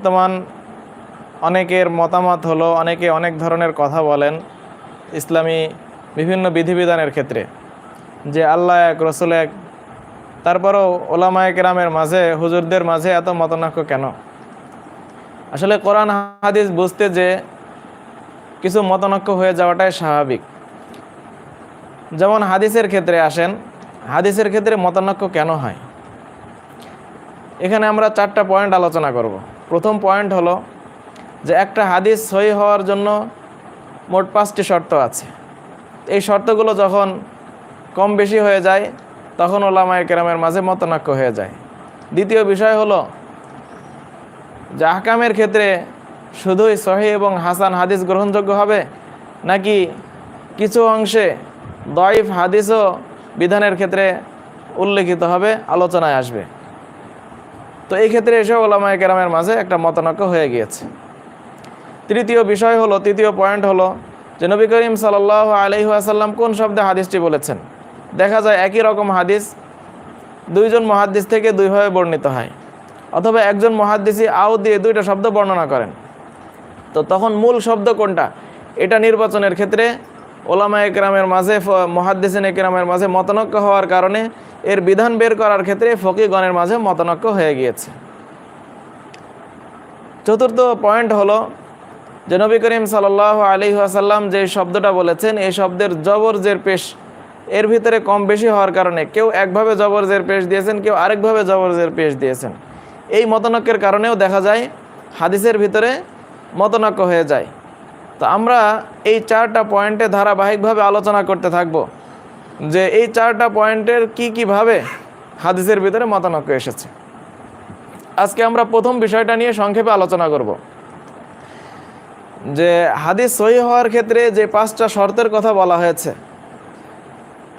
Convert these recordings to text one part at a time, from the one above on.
বর্তমান অনেকের মতামত হলো, অনেকে অনেক ধরনের কথা বলেন ইসলামী বিভিন্ন বিধিবিধানের ক্ষেত্রে। যে আল্লাহ এক, রসুল এক, তারপরও ওলামায়ক কেরামের মাঝে, হুজুরদের মাঝে এত মতনাক্য কেন? আসলে কোরআন হাদিস বুঝতে যে কিছু মতনক্য হয়ে যাওয়াটাই স্বাভাবিক। যেমন হাদিসের ক্ষেত্রে আসেন, হাদিসের ক্ষেত্রে মতনক্য কেন হয়? এখানে আমরা চারটা পয়েন্ট আলোচনা করব। প্রথম পয়েন্ট হলো যে একটা হাদিস সহি হওয়ার জন্য মোট পাঁচটি শর্ত আছে। এই শর্তগুলো যখন কম বেশি হয়ে যায়, তখন ওলামায় কেরামের মাঝে মতনাক্য হয়ে যায়। দ্বিতীয় বিষয় হলো যে আহকামের ক্ষেত্রে শুধুই সহি এবং হাসান হাদিস গ্রহণযোগ্য হবে, নাকি কিছু অংশে দয়ফ হাদিসও বিধানের ক্ষেত্রে উল্লেখিত হবে, আলোচনায় আসবে। তো এই ক্ষেত্রে এসে ওলামায় কেরামের মাঝে একটা মতানক্য হয়ে গিয়েছে। তৃতীয় বিষয় হলো, তৃতীয় পয়েন্ট হলো যে নবী করিম সাল্লাহ আলহিহাসাল্লাম কোন শব্দে হাদিসটি বলেছেন? দেখা যায় একই রকম হাদিস দুইজন মহাদ্দিস থেকে দুইভাবে বর্ণিত হয়, অথবা একজন মহাদ্দিসই আও দিয়ে দুইটা শব্দ বর্ণনা করেন। তো তখন মূল শব্দ কোনটা? এটা নির্বাচনের ক্ষেত্রে ওলামা একরামের মাঝে মহাদ্দিসিন একরামের মাঝে মতনক্য হওয়ার কারণে এর বিধান বের করার ক্ষেত্রে ফকিগণের মাঝে মতনক্য হয়ে গিয়েছে। চতুর্থ পয়েন্ট হলো যে নবী করিম সাল্লাহ আলী আসাল্লাম যে শব্দটা বলেছেন, এই শব্দের জবর জের পেশ এর ভিতরে কম বেশি হওয়ার কারণে কেউ একভাবে জবর জের পেশ দিয়েছেন, কেউ আরেকভাবে জবর জের পেশ দিয়েছেন। এই মতনক্যের কারণেও দেখা যায়, হাদিসের ভিতরে মতনক্য হয়ে যায়। তো আমরা এই চারটা পয়েন্টে ধারাবাহিকভাবে আলোচনা করতে থাকব যে এই চারটা পয়েন্টের কি কীভাবে হাদিসের ভিতরে মতানক্য এসেছে। আজকে আমরা প্রথম বিষয়টা নিয়ে সংক্ষেপে আলোচনা করব। যে হাদিস সহি হওয়ার ক্ষেত্রে যে পাঁচটা শর্তের কথা বলা হয়েছে,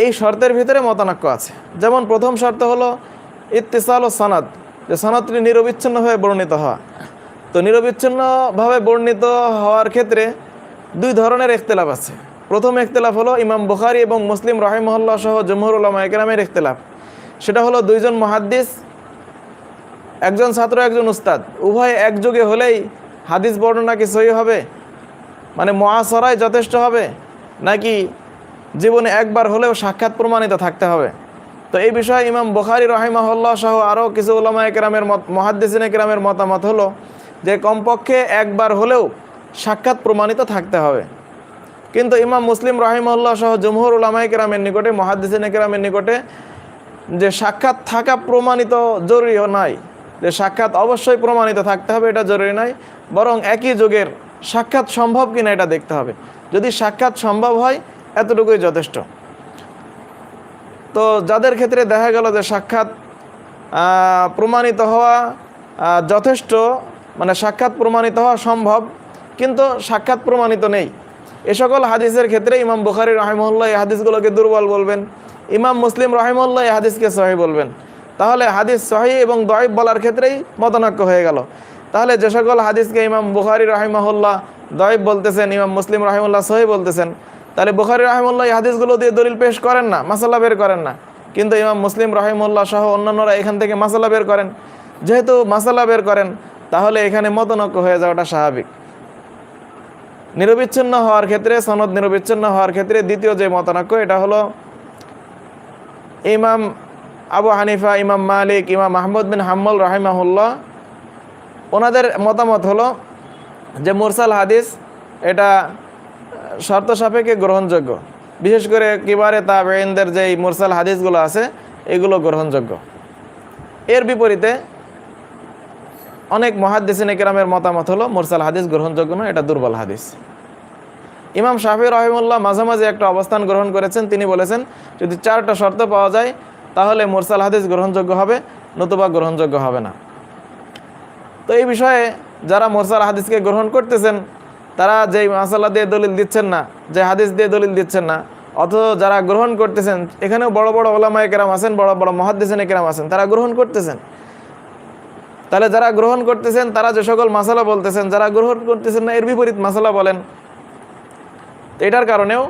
এই শর্তের ভিতরে মতানক্য আছে। যেমন প্রথম শর্ত হলো ইত্তিসাল ও সনাদ, যে সনাদটি নিরবিচ্ছিন্নভাবে বর্ণিত হওয়া। তো নিরবিচ্ছিন্নভাবে বর্ণিত হওয়ার ক্ষেত্রে দুই ধরনের ইখতলাফ আছে। প্রথম ইখতলাফ হলো ইমাম বুখারি এবং মুসলিম রাহিমহল্লা সহ জমহুর উলামা একরামের ইখতলাফ। সেটা হলো দুইজন মহাদ্দিস, একজন ছাত্র, একজন উস্তাদ। উভয় একযোগে হলেই হাদিস বর্ণনা কি সহি হবে? মানে মহাসরাই যথেষ্ট হবে? নাকি জীবনে একবার হলেও সাক্ষাৎ প্রমাণিত থাকতে হবে? তো এই বিষয়ে ইমাম বখারি রহিমাহুল্লাহ সহ আরও কিছু উলামা একরামের মত, মহাদ্দিসিন একরামের মতামত হলো যে কমপক্ষে একবার হলেও সাক্ষাৎ প্রমাণিত থাকতে হবে। কিন্তু ইমাম মুসলিম রহিমউল্লাহ সহ জমহুর উলামা একরামের নিকটে, মহাদ্দিসিন একরামের নিকটে যে সাক্ষাৎ থাকা প্রমাণিত জরুরি নাই, যে সাক্ষাৎ অবশ্যই প্রমাণিত থাকতে হবে এটা জরুরি নয় বরং একই যুগের সাক্ষাৎ সম্ভব কিনা এটা দেখতে হবে। যদি সাক্ষাৎ সম্ভব হয়, এতটুকুই যথেষ্ট। তো যাদের ক্ষেত্রে দেখা গেল যে সাক্ষাৎ প্রমাণিত হওয়া যথেষ্ট মানে সাক্ষাৎ প্রমাণিত হওয়া সম্ভব কিন্তু সাক্ষাৎ প্রমাণিত নেই। এ সকল হাদিসের ক্ষেত্রে ইমাম বুখারি রহিমউল্লাহ এই হাদিসগুলোকে দুর্বল বলবেন। ইমাম মুসলিম রহিমউল্লাহ এই হাদিসকে সহি বলবেন। তাহলে হাদিস সহি এবং দয়েব বলার ক্ষেত্রেই মতনাক্য হয়ে গেল। তাহলে যে সকল হাদিসকে ইমাম বুখারি রহিমাহুল্লাহ দয়েব বলতেছেন, ইমাম মুসলিম রহিমুল্লাহ সহি বলতেছেন, তাহলে বুখারি রহিমুল্লাহ এই হাদিসগুলো দিয়ে দলিল পেশ করেন না মাসাল্লা বের করেন না। কিন্তু ইমাম মুসলিম রহিমুল্লাহ সহ অন্যান্যরা এখান থেকে মাসালা বের করেন। যেহেতু মাসালা বের করেন, তাহলে এখানে মতনক্য হয়ে যাওয়াটা স্বাভাবিক। নিরবিচ্ছিন্ন হওয়ার ক্ষেত্রে, সনদ নিরবিচ্ছিন্ন হওয়ার ক্ষেত্রে দ্বিতীয় যে মতনক্য, এটা হলো ইমাম আবু হানিফা, ইমাম মালিক, ইমাম মাহমুদ বিন হাম্মল রাহিমাহুল্লাহ, ওনাদের মতামত হলো যে মুরসাল হাদিস এটা শর্ত সাপেক্ষে গ্রহণযোগ্য। বিশেষ করে কিবারে তাবেইনদের যে মুরসাল হাদিসগুলো আছে, এগুলো গ্রহণযোগ্য। এর বিপরীতে অনেক মহাদ্দিসিন একরামের মতামত হলো মুরসাল হাদিস গ্রহণযোগ্য নয়, এটা দুর্বল হাদিস। ইমাম শাফি রহিমুল্লাহ মাঝামাঝি একটা অবস্থান গ্রহণ করেছেন। তিনি বলেছেন, যদি চারটা শর্ত পাওয়া যায়, তাহলে মুরসাল হাদিস গ্রহণযোগ্য হবে, নতুবা গ্রহণযোগ্য হবে না। তো এই বিষয়ে যারা মোরসাল হাদিসকে গ্রহণ করতেছেন, তারা যেই মাসাল্লা দিয়ে দলিল দিচ্ছেন না, যে হাদিস দিয়ে দলিল দিচ্ছেন না, অথচ যারা গ্রহণ করতেছেন, এখানেও বড় বড় ওলামায় কেরাম আছেন, বড় বড় মহাদ্দিসেনে কেরাম আছেন, তারা গ্রহণ করতেছেন। তাহলে যারা গ্রহণ করতেছেন, তারা যে সকল মাসালা বলতেছেন, যারা গ্রহণ করতেছেন না, এর বিপরীত মাসালা বলেন। তো এটার কারণেও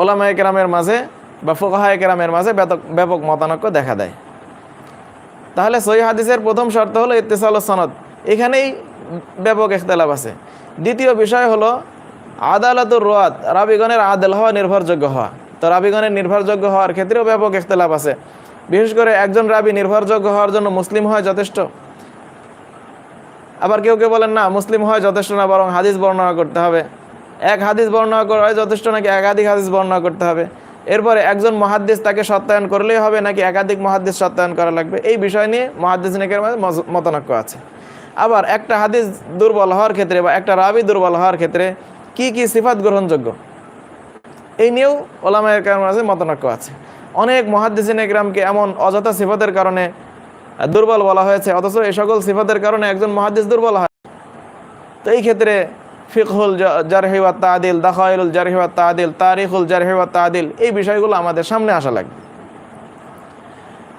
ওলামায় কেরামের মাঝে বা ফোকাহায় কেরামের মাঝে ব্যাপক মতানক্য দেখা দেয়। তাহলে সই হাদিসের প্রথম শর্ত হলো ইত্তেসাল সনদ। এখানেই ব্যাপক ইখতলাফ আছে। দ্বিতীয় বিষয় হলো আদালতুর রোয়াত, রাবিগণের আদেল হওয়া নির্ভরযোগ্য হওয়া। তো রাবিগণের নির্ভরযোগ্য হওয়ার ক্ষেত্রেও ব্যাপক ইখতলাফ আছে। বিশেষ করে একজন রাবি নির্ভরযোগ্য হওয়ার জন্য মুসলিম হয় যথেষ্ট। আবার কেউ কেউ বলেন, না, মুসলিম হয় যথেষ্ট না, বরং হাদিস বর্ণনা করতে হবে। এক হাদিস বর্ণনা করা হয়, যথেষ্ট নাকি একাধিক হাদিস বর্ণনা করতে হবে। এরপরে একজন মহাদ্দিস তাকে সত্যায়ন করলেই হবে নাকি একাধিক মহাদ্দিস সত্যায়ন করা লাগবে? এই বিষয় নিয়ে মহাদ্দিস নেকের মধ্যে মতানক্য আছে। আবার একটা হাদিস দুর্বল হওয়ার ক্ষেত্রে বা একটা রাবি দুর্বল হওয়ার ক্ষেত্রে কি কি সিফাত গ্রহণযোগ্য? এই নিয়েও ওলামায়ের আছে মতানক্য আছে। অনেক মহাদ্দিসিন একরামকে এমন অযথা সিফাতের কারণে দুর্বল বলা হয়েছে, অথচ এই সকল সিফাতের কারণে একজন মহাদ্দিস দুর্বল হয়। তো এই ক্ষেত্রে ফিকহুল জারহিওয়া তাদিল, দাখাইলুল জারহিওয়া তাদিল, তারিখুল জারহিওয়া তাদিল, এই বিষয়গুলো আমাদের সামনে আসা লাগবে।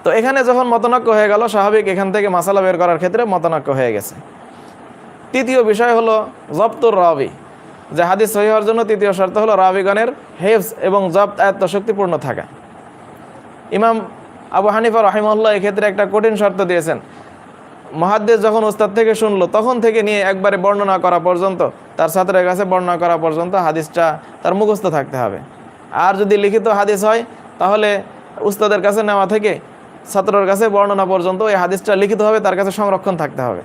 তো এখানে যখন মতনক্য হয়ে গেল, স্বাভাবিক এখান থেকে মাসালা বের করার ক্ষেত্রে মতনক্য হয়ে গেছে। তৃতীয় বিষয় হলো জব্তুর রাবি। যে হাদিস সহি হওয়ার জন্য তৃতীয় শর্ত হলো রাবিগণের হেফস এবং জব্ত আয়ত্ত শক্তিপূর্ণ থাকা। ইমাম আবু হানিফা রহিমউল্লাহ এক্ষেত্রে একটা কঠিন শর্ত দিয়েছেন মহাদ্দেশ যখন ওস্তাদ থেকে শুনলো, তখন থেকে নিয়ে একবারে বর্ণনা করা পর্যন্ত, তার ছাত্রের কাছে বর্ণনা করা পর্যন্ত হাদিসটা তার মুখস্থ থাকতে হবে। আর যদি লিখিত হাদিস হয়, তাহলে উস্তাদের কাছে নেওয়া থেকে ছাত্রর কাছে বর্ণনা পর্যন্ত এই হাদিসটা লিখিত হবে, তার কাছে সংরক্ষণ থাকতে হবে।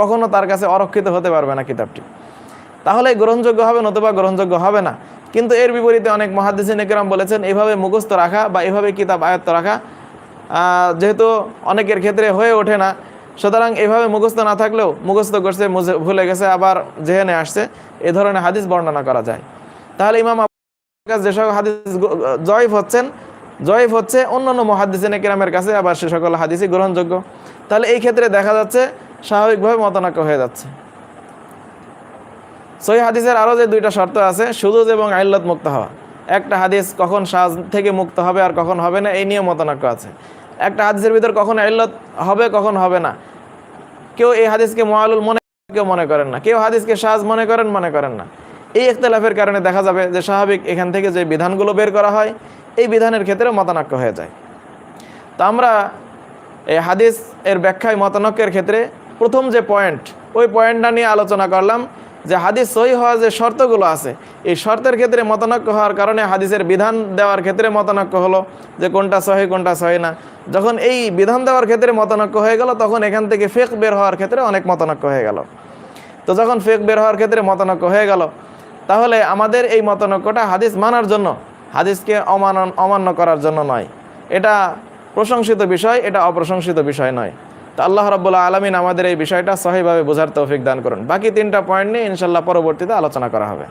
কখনো তার কাছে অরক্ষিত হতে পারবে না কিতাবটি। তাহলে গ্রহণযোগ্য হবে, নতুবা গ্রহণযোগ্য হবে না। কিন্তু এর বিপরীতে অনেক মহাদিসিন একরাম বলেছেন, এভাবে মুখস্থ রাখা বা এভাবে কিতাব আয়ত্ত রাখা যেহেতু অনেকের ক্ষেত্রে হয়ে ওঠে না সুতরাং এভাবে মুখস্থ না থাকলেও মুখস্থ করছে ভুলে গেছে, আবার জেহেনে আসছে। এ ধরনের হাদিস বর্ণনা করা যায়। তাহলে ইমাম কাছে যে সকল হাদিস জয়ীফ হচ্ছেন, জয়ীফ হচ্ছে অন্যান্য মহাদিসিন একরামের কাছে, আবার সে সকল হাদিসই গ্রহণযোগ্য। তাহলে এই ক্ষেত্রে দেখা যাচ্ছে স্বাভাবিকভাবে মতনাক্য হয়ে যাচ্ছে। সহি হাদিসের আরও যে দুইটা শর্ত আছে, সুদুজ এবং আইল্লত মুক্ত হওয়া। একটা হাদিস কখন সাজ থেকে মুক্ত হবে আর কখন হবে না, এই নিয়ে মতনাক্য আছে। একটা হাদিসের ভিতর কখন আইল্লত হবে, কখন হবে না। কেউ এই হাদিসকে মোয়ালুল মনে কেউ মনে করেন না। কেউ হাদিসকে সাজ মনে করেন মনে করেন না। এই ইখতলাফের কারণে দেখা যাবে যে স্বাভাবিক এখান থেকে যে বিধানগুলো বের করা হয়, এই বিধানের ক্ষেত্রে মতানক্য হয়ে যায়। তো আমরা এই হাদিস এর ব্যাখ্যায় মতানক্যের ক্ষেত্রে প্রথম যে পয়েন্ট, ওই পয়েন্টটা নিয়ে আলোচনা করলাম। যে হাদিস সহি হওয়ার যে শর্তগুলো আছে, এই শর্তের ক্ষেত্রে মতানক্য হওয়ার কারণে হাদিসের বিধান দেওয়ার ক্ষেত্রে মতানক্য হলো যে কোনটা সহি কোনটা সহি না। যখন এই বিধান দেওয়ার ক্ষেত্রে মতানক্য হয়ে গেল, তখন এখান থেকে ফেক বের হওয়ার ক্ষেত্রে অনেক মতানক্য হয়ে গেল। তো যখন ফেক বের হওয়ার ক্ষেত্রে মতানক্য হয়ে গেল, তাহলে আমাদের এই মতানক্যটা হাদিস মানার জন্য, হাদিসকে অমানন, অমান্য করার জন্য নয়। এটা প্রশংসিত বিষয়, এটা অপ্রশংসিত বিষয় নয়। তো আল্লাহ রাবুল্লাহ আলমিন আমাদের এই বিষয়টা সহিভাবে বোঝার তৌফিক দান করুন। বাকি তিনটা পয়েন্ট নিয়ে ইনশাল্লাহ পরবর্তীতে আলোচনা করা হবে।